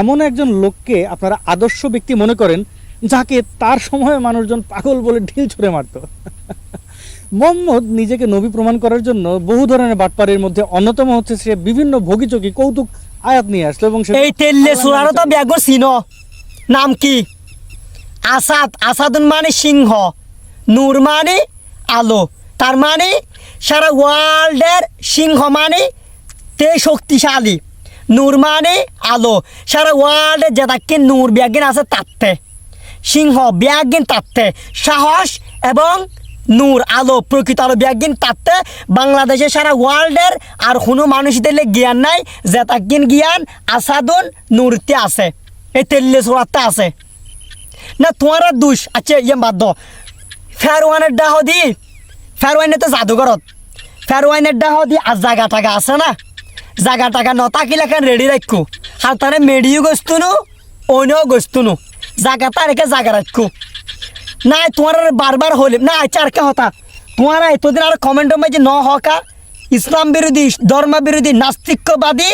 এমন একজন লোককে আপনারা আদর্শ ব্যক্তি মনে করেন, যাকে তার সময়ে মানুষজন পাগল বলে ঢিল ছুঁড়ে মারত। মোহাম্মদ নিজেকে নবী প্রমাণ করার জন্য বহু ধরনের বাটপাড়ির মধ্যে অন্যতম হচ্ছে সে বিভিন্ন ভোগীচকি কৌতুক আয়াত নিয়ে আসলো এবং এই তেল্লে সুরারও তো ব্যাগ চিন নাম কি? আসাদ, আসাদুন মানে সিংহ, নূর মানে আলো। তার মানে সারা ওয়ার্ল্ডের সিংহ মানে তে শক্তিশালী। নূর মানে আলো। সারা ওয়ার্ল্ডে যেটাকে নূর ব্যাগিন আছে, তাতে। সিংহ ব্যাগিন তাতে। সাহস এবং নূর, আলো প্রকৃত আলো ব্যাগিন তাতে। বাংলাদেশে সারা ওয়ার্ল্ডের আর কোনো মানুষ মানুষদের জ্ঞান নাই যে যেটাকিন জ্ঞান, আসাদুন, নূরতে আছে। এই তেল্লে সোরাতে আছে। না, তোমার দুষ। আচ্ছা ইয়ে দাও। ফেরওয়ানের ডাহ দি। ফেরওয়াইনে তো জাদুঘরত। ফেরওয়াইনের ডাহ দি আর জায়গা টাকা আছে না? জাগা টাকা নতাকিলে কেন রেডি রাখু আর তারে মেডিও গস্তুনু অন্যও গস্তুনু জাগা তারেকে জাগা রাখু না তোমার বারবার হলে না আচ্ছা আর কে হতা তোমার এতদিন আর কমেন্ট মাঝে ন হকা। ইসলাম বিরোধী ধর্ম বিরোধী নাস্তিক্যবাদী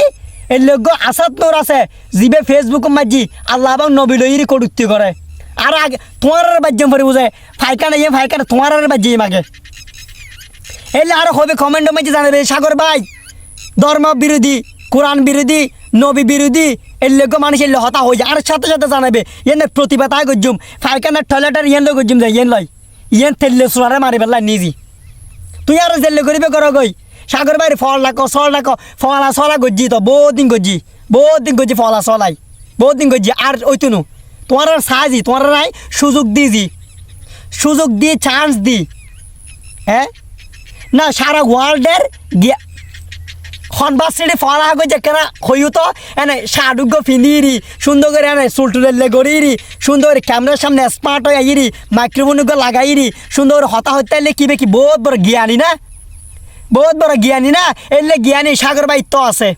এই লোক আসাদ নোর আছে জিবে ফেসবুক মাঝি আল্লাহ এবং নবী লইরি কটুক্তি করে আর আগে তোমার বাজ্যম পরে বুঝে ফাইকানা ইয়ে ফাইকানা তোমার বাজ্যে মাগে এলে আর হবে কমেন্ট মাঝে জানাবে সাগর ভাই। ধর্ম বিরোধী কোরআন বিরোধী নবী বিরোধী এর লোক মানুষ এলে হতা হয়ে যায়। আর সাথে সাথে জানাবে ইয়েন প্রতিভা তাই গজ্জুম। ফাইকানার টয়লেটার ইয়েন লোক গজ্জুম যায়, ইয়েন লয় ইয়েন তেললে সোনারে মারি পেলাই নিজি তুই আর জেলে করিবে কর গই সাগর বাইরে ফল ডাকো সল ডাকো ফলা সলা গজ্জি তো, বহুত দিন গজ্জি, বহুত দিন গজ্জি ফলা সলাই, বহুত দিন গজ্জি। আর ওই তুনু, তোমার আর সাহায্য তোমার নাই, সুযোগ দিজি সুযোগ দি চান্স দি। হ্যাঁ? না, সারা ওয়ার্ল্ডের গিয়া হনবাস সিটি ফলা গো যেখানে হইও তো, এনে সাডুগ্য ফিনিরি সুন্দর করে এনে চুলটুলে গড়িরি, সুন্দর করে ক্যামেরার সামনে স্মার্ট হয়ে আইরি মাইক্রোফোনগুলো লাগাইরি, সুন্দর করে হতা এলে কিবে কি বহুত বড় জ্ঞানী না? বহুত বড় জ্ঞানী না? এলে জ্ঞানী সাগর বাই তো আছে।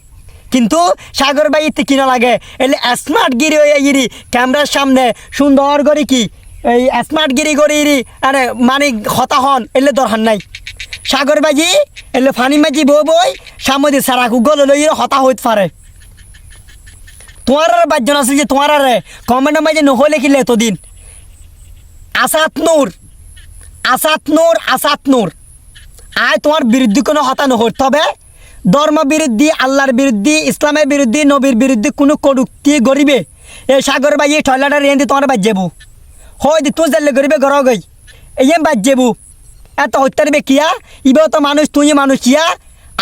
কিন্তু সাগর বাই কিনা লাগে? এলে স্মার্ট গিরি হয়ে গিরি ক্যামেরার সামনে সুন্দর করে কি? এই স্মার্ট গিরি গড়িরি, আরে মানে হতা হন, এলে দরকার নাই। সাগর বাজি, এলে ফানি মাজি বই বই, সামদি সারা গুগল লই হতা হইতে পারে তোমার বাজ্য আছে যে তোমার আর কমেন্টের মাঝে নহলে কিলে এতদিন? আসাত নূর আসাত নূর আসাত নূর। আয় তোমার বিরুদ্ধে কোনো হতা নহর। তবে ধর্ম বিরুদ্ধে, আল্লাহর বিরুদ্ধে, ইসলামের বিরুদ্ধে, নবীর বিরুদ্ধে কোনো কটুক্তি গরিবে এই সাগর বাজি টয়লেটার রেন্দি তোমার বাজ যাব হয় তুই জানলে গরিবে ঘর গই। এই বাজ এত হত্যার বে কিয়া? ইবে তো মানুষ তুই মানুষ কিয়া?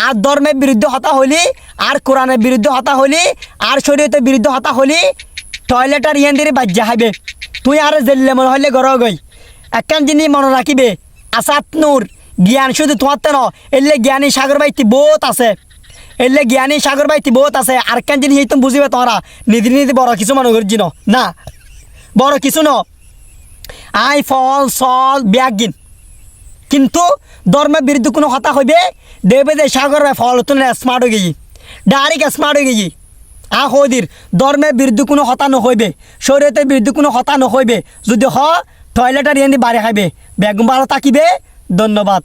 আর ধর্মের বিরুদ্ধে হতা হলি, আর কোরআনের বিরুদ্ধে হতা হলি, আর শরীয়তের বিরুদ্ধে হতা হলি টয়লেটার ইয়ান দিয়ে বাজ্যা হাইবে। তুই আর জেললে মনে হলে গর গই। একখান জিনিস মনে রাখিবে আসাত নূর, জ্ঞান শুধু তোমার তো ন এলে জ্ঞানী সাগর বাইতি বহুত আছে। এলে জ্ঞানী সাগর বাইতি বহুত আছে, আর কেন জিনিস এই তুমি বুঝিবে তোমরা নিধি নিধি বড় কিছু মানুষ করছি না, বড় কিছু ন আই ফল, সল ব্যাগিন কিন্তু ধর্মের বিরুদ্ধে কোনো কথা হইবে দেবে দে সাগর ফল তুলে স্মার্ট হয়ে গেছি। ডাইরেক্ট স্মার্ট হয়ে গেছি। আ হদির ধর্মের বিরুদ্ধে কোনো হতা নহইবে শরীয়তের বিরুদ্ধে কোনো হতা নহইবে যদি হ টয়লেটার এনে বাড়ি খাইবে। বেগম ভালো থাকিবে। ধন্যবাদ।